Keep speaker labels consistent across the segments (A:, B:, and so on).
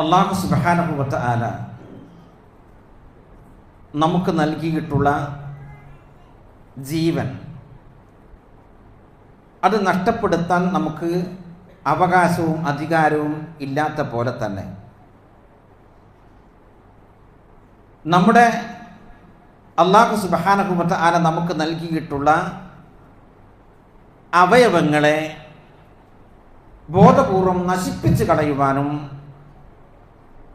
A: അള്ളാഹു സുബാനുഭവത്ത് ആല നമുക്ക് നൽകിയിട്ടുള്ള ജീവൻ. അത് നഷ്ടപ്പെടുത്താൻ നമുക്ക് അവകാശവും അധികാരവും ഇല്ലാത്ത പോലെ തന്നെ. നമ്മുടെ അള്ളാഹു സുബാനഹുമത്ത് ആല നമുക്ക് നൽകിയിട്ടുള്ള അവയവങ്ങളെ ബോധപൂർവം നശിപ്പിച്ച് കളയുവാനും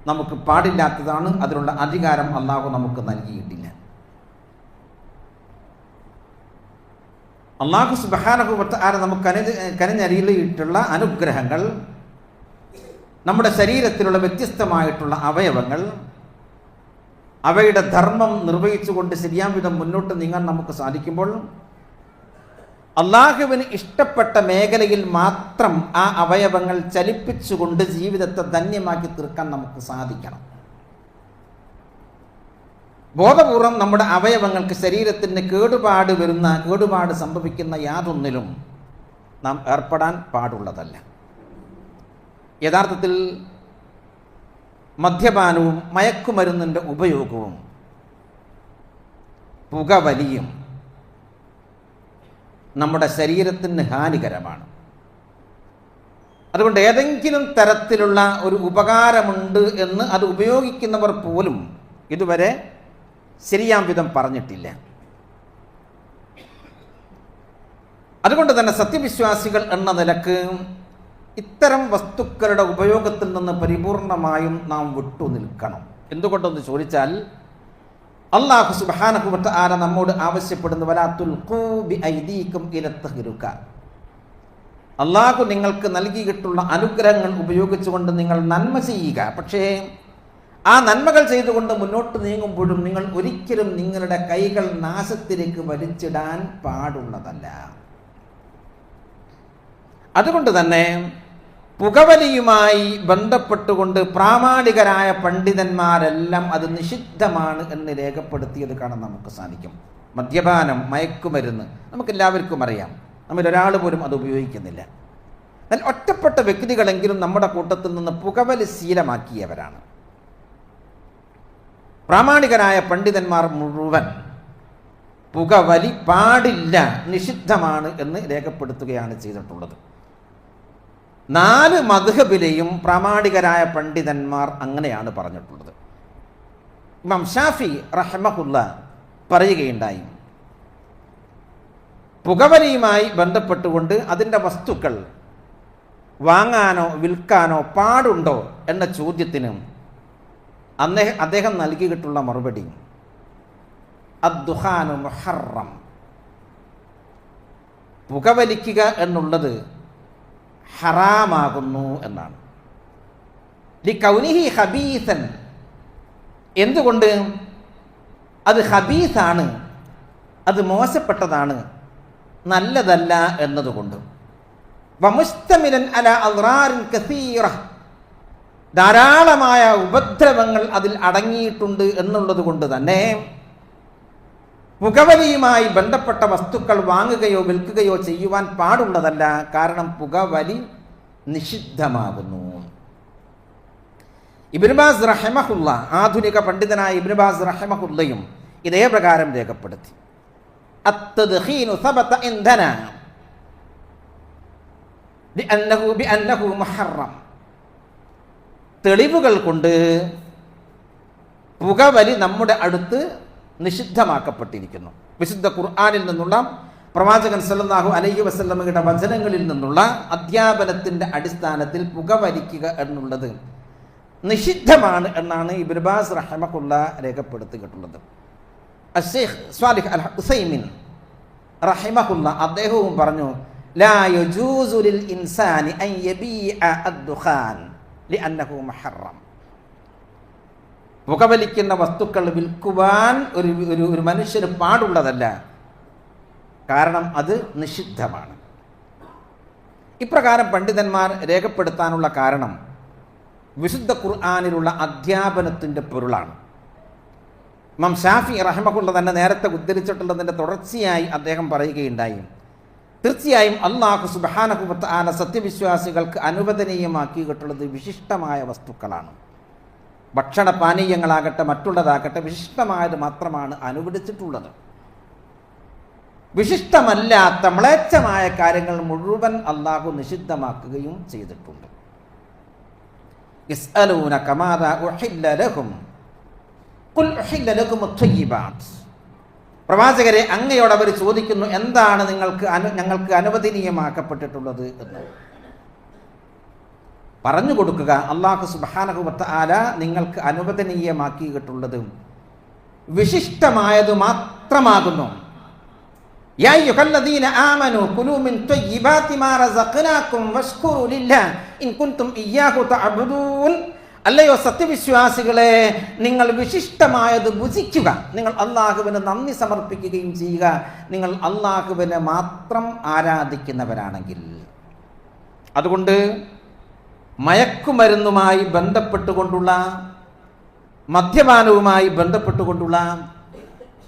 A: നമുക്ക് പാടില്ലാത്തതാണ് അതിനുള്ള അധികാരം അള്ളാഹു നമുക്ക് നൽകിയിട്ടില്ല. അള്ളാഹു സുബാനഹുമത്ത് ആരെ നമുക്ക് കനി അനുഗ്രഹങ്ങൾ നമ്മുടെ ശരീരത്തിലുള്ള വ്യത്യസ്തമായിട്ടുള്ള അവയവങ്ങൾ അവയുടെ ധർമ്മം നിർവഹിച്ചുകൊണ്ട് ശരിയാം വിധം മുന്നോട്ട് നീങ്ങാൻ നമുക്ക് സാധിക്കുമ്പോൾ അള്ളാഹുവിന് ഇഷ്ടപ്പെട്ട മേഖലയിൽ മാത്രം ആ അവയവങ്ങൾ ചലിപ്പിച്ചുകൊണ്ട് ജീവിതത്തെ ധന്യമാക്കി തീർക്കാൻ നമുക്ക് സാധിക്കണം. ബോധപൂർവം നമ്മുടെ അവയവങ്ങൾക്ക് ശരീരത്തിന് കേടുപാട് വരുന്ന കേടുപാട് സംഭവിക്കുന്ന യാതൊന്നിലും നാം ഏർപ്പെടാൻ പാടുള്ളതല്ല. യഥാർത്ഥത്തിൽ മദ്യപാനവും മയക്കുമരുന്നിന്റെ ഉപയോഗവും പുകവലിയും നമ്മുടെ ശരീരത്തിന് ഹാനികരമാണ്. അതുകൊണ്ട് ഏതെങ്കിലും തരത്തിലുള്ള ഒരു ഉപകാരമുണ്ട് എന്ന് അത് ഉപയോഗിക്കുന്നവർ പോലും ഇതുവരെ ശരിയാം വിധം പറഞ്ഞിട്ടില്ല. അതുകൊണ്ട് തന്നെ സത്യവിശ്വാസികൾ എന്ന നിലയ്ക്ക് ഇത്തരം വസ്തുക്കളുടെ ഉപയോഗത്തിൽ നിന്ന് പരിപൂർണമായും നാം വിട്ടു നിൽക്കണം. എന്തുകൊണ്ടെന്ന് ചോദിച്ചാൽ അള്ളാഹു സുബാനഹുബത്ത് ആര നമ്മോട് ആവശ്യപ്പെടുന്നു വലാത്തുൽ ഐദീക്കും ഇരത്തഹിരുക്ക അള്ളാഹു നിങ്ങൾക്ക് നൽകിയിട്ടുള്ള അനുഗ്രഹങ്ങൾ ഉപയോഗിച്ചുകൊണ്ട് നിങ്ങൾ നന്മ ചെയ്യുക. പക്ഷേ ആ നന്മകൾ ചെയ്തുകൊണ്ട് മുന്നോട്ട് നീങ്ങുമ്പോഴും നിങ്ങൾ ഒരിക്കലും നിങ്ങളുടെ കൈകൾ നാശത്തിലേക്ക് വലിച്ചിടാൻ പാടുള്ളതല്ല. അതുകൊണ്ട് തന്നെ പുകവലിയുമായി ബന്ധപ്പെട്ടുകൊണ്ട് പ്രാമാണികരായ പണ്ഡിതന്മാരെല്ലാം അത് നിഷിദ്ധമാണ് എന്ന് രേഖപ്പെടുത്തിയത് കാണാൻ നമുക്ക് സാധിക്കും. മദ്യപാനം മയക്കുമരുന്ന് നമുക്കെല്ലാവർക്കും അറിയാം. നമ്മൾ ഒരാൾ പോലും അത് ഉപയോഗിക്കുന്നില്ല. എന്നാൽ ഒറ്റപ്പെട്ട വ്യക്തികളെങ്കിലും നമ്മുടെ കൂട്ടത്തിൽ നിന്ന് പുകവലി ശീലമാക്കിയവരാണ്. പ്രാമാണികരായ പണ്ഡിതന്മാർ മുഴുവൻ പുകവലി പാടില്ല നിഷിദ്ധമാണ് എന്ന് രേഖപ്പെടുത്തുകയാണ് ചെയ്തിട്ടുള്ളത്. നാല് മധുഹബിലെയും പ്രാമാണികരായ പണ്ഡിതന്മാർ അങ്ങനെയാണ് പറഞ്ഞിട്ടുള്ളത്. ഇമാം ഷാഫി റഹ്മഹുല്ല പറയുകയുണ്ടായി പുകവലിയുമായി ബന്ധപ്പെട്ടുകൊണ്ട് അതിന്റെ വസ്തുക്കൾ വാങ്ങാനോ വിൽക്കാനോ പാടുണ്ടോ എന്ന ചോദ്യത്തിന് അദ്ദേഹം അദ്ദേഹം നൽകിയിട്ടുള്ള മറുപടി അദ്ദുഹാനു മുഹറം. പുകവലിക്കുക എന്നുള്ളത് ഹറാമാകുന്നു എന്നാണ്. ലി കൗനിഹി ഹബീസൻ എന്തുകൊണ്ട്? അത് ഹബീസാണ് അത് മോശപ്പെട്ടതാണ്. നല്ലതല്ല എന്നതുകൊണ്ട്. വമുസ്തമിലൻ അല അറാറിൻ കസീറ. ധാരാളമായ ഉപദ്രവങ്ങൾ അതിൽ അടങ്ങിയിട്ടുണ്ട് എന്നുള്ളത് കൊണ്ട് തന്നെ പുകവലിയുമായി ബന്ധപ്പെട്ട വസ്തുക്കൾ വാങ്ങുകയോ വിൽക്കുകയോ ചെയ്യുവാൻ പാടുള്ളതല്ല. കാരണം പുകവലി നിഷിദ്ധമാകുന്നു. ഇബിൻബാസ് റഹമഹുല്ല ആധുനിക പണ്ഡിതനായ ഇബിൻബാസ് റഹമഹുല്ലയും ഇതേ പ്രകാരം രേഖപ്പെടുത്തി. തെളിവുകൾ കൊണ്ട് പുകവലി നമ്മുടെ അടുത്ത് നിഷിദ്ധമാക്കപ്പെട്ടിരിക്കുന്നു. വിശുദ്ധ ഖുർആാനിൽ നിന്നുള്ള പ്രവാചകൻ സല്ലാഹു അലഹി വസ്ലമയുടെ വചനങ്ങളിൽ നിന്നുള്ള അധ്യാപനത്തിന്റെ അടിസ്ഥാനത്തിൽ പുകവലിക്കുക എന്നുള്ളത് നിഷിദ്ധമാണ് എന്നാണ് ഇബ്രുബാസ് റഹമക്കുള്ള രേഖപ്പെടുത്തിയിട്ടുള്ളത്. അഷേഖ് സ്വാലിഹ് അൽ ഹുസൈമിൻ റഹിമഹുല്ല അദ്ദേഹവും പറഞ്ഞു ലാ ഇൻസാനി അൻ അദ്ദുഖാൻ ലിഅന്നഹു മുഹറം. പുകവലിക്കുന്ന വസ്തുക്കൾ വിൽക്കുവാൻ ഒരു ഒരു ഒരു മനുഷ്യന് പാടുള്ളതല്ല. കാരണം അത് നിഷിദ്ധമാണ്. ഇപ്രകാരം പണ്ഡിതന്മാർ രേഖപ്പെടുത്താനുള്ള കാരണം വിശുദ്ധ ഖുർആാനിലുള്ള അധ്യാപനത്തിന്റെ പൊരുളാണ്. ഇമാം ഷാഫി റഹമകുള്ള തന്നെ നേരത്തെ ഉദ്ധരിച്ചിട്ടുള്ളതിന്റെ തുടർച്ചയായി അദ്ദേഹം പറയുകയുണ്ടായി. തീർച്ചയായും അള്ളാഹു സുബാനഹുബത്ത് ആന സത്യവിശ്വാസികൾക്ക് അനുവദനീയമാക്കിയിട്ടുള്ളത് വിശിഷ്ടമായ വസ്തുക്കളാണ്. ഭക്ഷണ പാനീയങ്ങളാകട്ടെ മറ്റുള്ളതാകട്ടെ വിശിഷ്ടമായത് മാത്രമാണ് അനുവദിച്ചിട്ടുള്ളത്. വിശിഷ്ടമല്ലാത്ത മ്ലേച്ഛമായ കാര്യങ്ങൾ മുഴുവൻ അള്ളാഹു നിഷിദ്ധമാക്കുകയും ചെയ്തിട്ടുണ്ട്. ഇസ്അലൂന പ്രവാചകരെ അങ്ങയോട് അവർ ചോദിക്കുന്നു എന്താണ് നിങ്ങൾക്ക് അനു ഞങ്ങൾക്ക് അനുവദനീയമാക്കപ്പെട്ടിട്ടുള്ളത് എന്ന്. പറഞ്ഞു കൊടുക്കുക. അള്ളാഹു സുബാനഹുബത്ത് ആല നിങ്ങൾക്ക് അനുവദനീയമാക്കിയിട്ടുള്ളത്. വിശിഷ്ടമായത് മാത്രമാകുന്നു. അല്ലയോ സത്യവിശ്വാസികളെ നിങ്ങൾ വിശിഷ്ടമായത് ഭുജിക്കുക. നിങ്ങൾ അള്ളാഹുവിന് നന്ദി സമർപ്പിക്കുകയും ചെയ്യുക. നിങ്ങൾ അള്ളാഹുവിനെ മാത്രം ആരാധിക്കുന്നവരാണെങ്കിൽ. അതുകൊണ്ട് മയക്കുമരുന്നുമായി ബന്ധപ്പെട്ടുകൊണ്ടുള്ള മദ്യപാനവുമായി ബന്ധപ്പെട്ടുകൊണ്ടുള്ള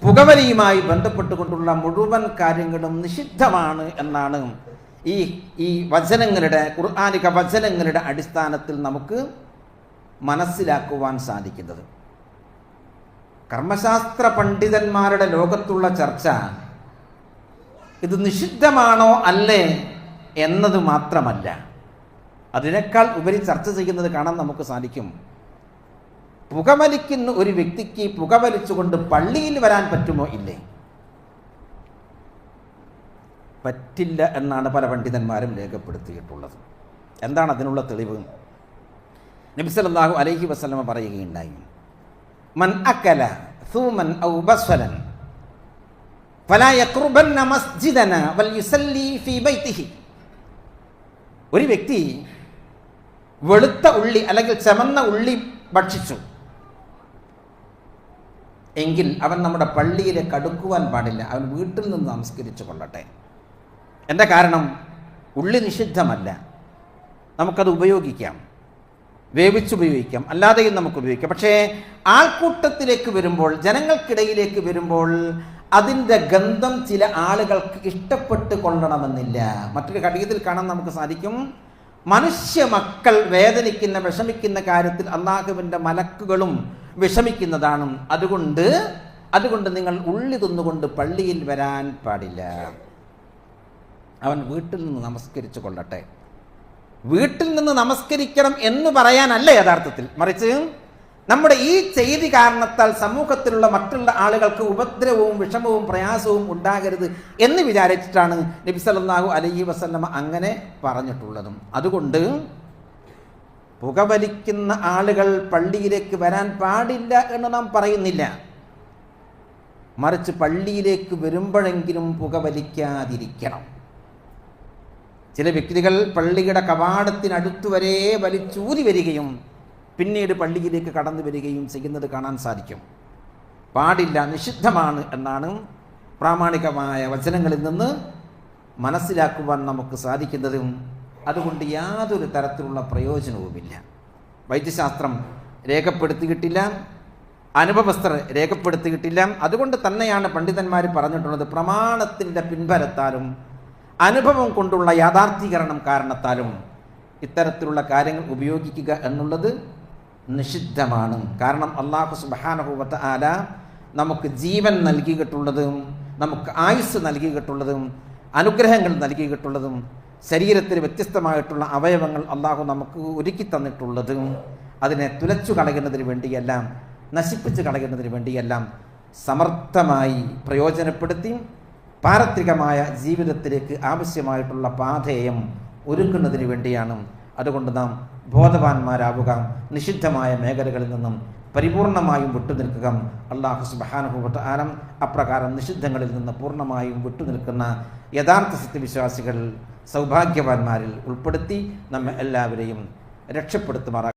A: പുകവലിയുമായി ബന്ധപ്പെട്ടുകൊണ്ടുള്ള മുഴുവൻ കാര്യങ്ങളും നിഷിദ്ധമാണ് എന്നാണ് ഈ ഈ വചനങ്ങളുടെ ഖുർആാനിക വചനങ്ങളുടെ അടിസ്ഥാനത്തിൽ നമുക്ക് മനസ്സിലാക്കുവാൻ സാധിക്കുന്നത്. കർമ്മശാസ്ത്ര പണ്ഡിതന്മാരുടെ ലോകത്തുള്ള ചർച്ച ഇത് നിഷിദ്ധമാണോ അല്ലേ എന്നത് മാത്രമല്ല. അതിനേക്കാൾ ഉപരി ചർച്ച ചെയ്യുന്നത് കാണാൻ നമുക്ക് സാധിക്കും. പുകവലിക്കുന്ന ഒരു വ്യക്തിക്ക് പുകവലിച്ചുകൊണ്ട് പള്ളിയിൽ വരാൻ പറ്റുമോ? ഇല്ലേ. പറ്റില്ല എന്നാണ് പല പണ്ഡിതന്മാരും രേഖപ്പെടുത്തിയിട്ടുള്ളത്. എന്താണ് അതിനുള്ള തെളിവ്? നബിസലാഹു അലഹി വസ്ലമ പറയുകയുണ്ടായി. മൻ അക്കല സൂമൻ ഔ ബൈതിഹി ഒരു വ്യക്തി വെളുത്ത ഉള്ളി അല്ലെങ്കിൽ ചമന്ന ഉള്ളി ഭക്ഷിച്ചു. എങ്കിൽ അവൻ നമ്മുടെ പള്ളിയിലേക്ക് കടുക്കുവാൻ പാടില്ല. അവൻ വീട്ടിൽ നിന്ന് നമസ്കരിച്ചു കൊള്ളട്ടെ. എന്താ കാരണം? ഉള്ളി നിഷിദ്ധമല്ല. നമുക്കത് ഉപയോഗിക്കാം. വേവിച്ചുപയോഗിക്കാം അല്ലാതെയും നമുക്ക് ഉപയോഗിക്കാം. പക്ഷേ ആൾക്കൂട്ടത്തിലേക്ക് വരുമ്പോൾ ജനങ്ങൾക്കിടയിലേക്ക് വരുമ്പോൾ അതിന്റെ ഗന്ധം ചില ആളുകൾക്ക് ഇഷ്ടപ്പെട്ട് കൊള്ളണമെന്നില്ല. മറ്റൊരു കടികത്തിൽ കാണാൻ നമുക്ക് സാധിക്കും. മനുഷ്യ മക്കൾ വേദനിക്കുന്ന വിഷമിക്കുന്ന കാര്യത്തിൽ അള്ളാഹുവിന്റെ മലക്കുകളും വിഷമിക്കുന്നതാണ്. അതുകൊണ്ട് അതുകൊണ്ട് നിങ്ങൾ ഉള്ളി തിന്നുകൊണ്ട് പള്ളിയിൽ വരാൻ പാടില്ല. അവൻ വീട്ടിൽ നിന്ന് നമസ്കരിച്ചു കൊള്ളട്ടെ. വീട്ടിൽ നിന്ന് നമസ്കരിക്കണം എന്ന് പറയാനല്ല യഥാർത്ഥത്തിൽ. മറിച്ച് നമ്മുടെ ഈ ചെയ്തി കാരണത്താൽ സമൂഹത്തിലുള്ള മറ്റുള്ള ആളുകൾക്ക് ഉപദ്രവവും വിഷമവും പ്രയാസവും ഉണ്ടാകരുത് എന്ന് വിചാരിച്ചിട്ടാണ് നബി സല്ലല്ലാഹു അലൈഹി വസല്ലമ അങ്ങനെ പറഞ്ഞിട്ടുള്ളതും. അതുകൊണ്ട് പുകവലിക്കുന്ന ആളുകൾ പള്ളിയിലേക്ക് വരാൻ പാടില്ല എന്ന് നാം പറയുന്നില്ല. മറിച്ച് പള്ളിയിലേക്ക് വരുമ്പോഴെങ്കിലും പുകവലിക്കാതിരിക്കണം. ചില വ്യക്തികൾ പള്ളിയുടെ കവാടത്തിനടുത്തുവരെ വലിച്ചൂരി വരികയും പിന്നീട് പള്ളിയിലേക്ക് കടന്നു വരികയും ചെയ്യുന്നത് കാണാൻ സാധിക്കും. പാടില്ല നിഷിദ്ധമാണ് എന്നാണ് പ്രാമാണികമായ വചനങ്ങളിൽ നിന്ന് മനസ്സിലാക്കുവാൻ നമുക്ക് സാധിക്കുന്നതും അതുകൊണ്ട് യാതൊരു തരത്തിലുള്ള പ്രയോജനവുമില്ല. വൈദ്യശാസ്ത്രം രേഖപ്പെടുത്തിയിട്ടില്ല അനുഭവസ്ഥർ രേഖപ്പെടുത്തിയിട്ടില്ല. അതുകൊണ്ട് തന്നെയാണ് പണ്ഡിതന്മാർ പറഞ്ഞിട്ടുള്ളത് പ്രമാണത്തിന്റെ പിൻബലത്താലും അനുഭവം കൊണ്ടുള്ള യാഥാർത്ഥീകരണം കാരണത്താലും ഇത്തരത്തിലുള്ള കാര്യങ്ങൾ ഉപയോഗിക്കുക എന്നുള്ളത് നിഷിദ്ധമാണ്. കാരണം അള്ളാഹു സുബാനഹുവത്ത ആല നമുക്ക് ജീവൻ നൽകിയിട്ടുള്ളതും നമുക്ക് ആയുസ് നൽകിയിട്ടുള്ളതും അനുഗ്രഹങ്ങൾ നൽകിയിട്ടുള്ളതും ശരീരത്തിന് വ്യത്യസ്തമായിട്ടുള്ള അവയവങ്ങൾ അള്ളാഹു നമുക്ക് ഒരുക്കി തന്നിട്ടുള്ളതും അതിനെ തുലച്ചു കളയുന്നതിന് വേണ്ടിയെല്ലാം നശിപ്പിച്ച് കളയുന്നതിന് വേണ്ടിയെല്ലാം സമർത്ഥമായി പ്രയോജനപ്പെടുത്തി പാരത്രികമായ ജീവിതത്തിലേക്ക് ആവശ്യമായിട്ടുള്ള പാധേയം ഒരുക്കുന്നതിന് വേണ്ടിയാണ് അതുകൊണ്ട് നാം ബോധവാന്മാരാവുക. നിഷിദ്ധമായ മേഖലകളിൽ നിന്നും പരിപൂർണമായും വിട്ടുനിൽക്കുക. അള്ളാഹു സുബാനുഭവത്ത് അപ്രകാരം നിഷിദ്ധങ്ങളിൽ നിന്ന് പൂർണമായും വിട്ടുനിൽക്കുന്ന യഥാർത്ഥ സത്യവിശ്വാസികൾ സൗഭാഗ്യവാന്മാരിൽ ഉൾപ്പെടുത്തി നമ്മെ എല്ലാവരെയും രക്ഷപ്പെടുത്തുമാറാം